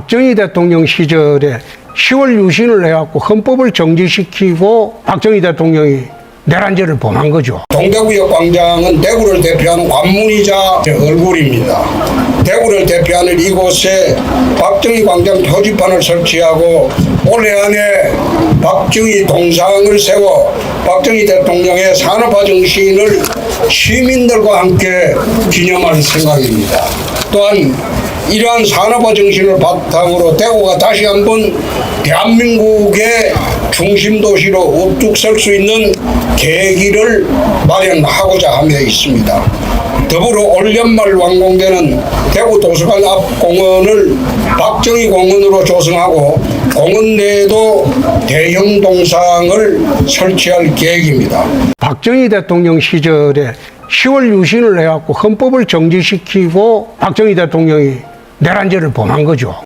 박정희 대통령 시절에 10월 유신을 해갖고 헌법을 정지시키고 박정희 대통령이 내란죄를 범한 거죠. 동대구역 광장은 대구를 대표하는 관문이자 얼굴입니다. 대구를 대표하는 이곳에 박정희 광장 표지판을 설치하고 올해 안에 박정희 동상을 세워 박정희 대통령의 산업화 정신을 시민들과 함께 기념할 생각입니다. 또한 이러한 산업화 정신을 바탕으로 대구가 다시 한번 대한민국의 중심 도시로 우뚝 설 수 있는 계기를 마련하고자 하며 있습니다. 더불어 올 연말 완공되는 대구 도서관 앞 공원을 박정희 공원으로 조성하고 공원 내에도 대형 동상을 설치할 계획입니다. 박정희 대통령 시절에 10월 유신을 해갖고 헌법을 정지시키고 박정희 대통령이 내란죄를 범한 거죠.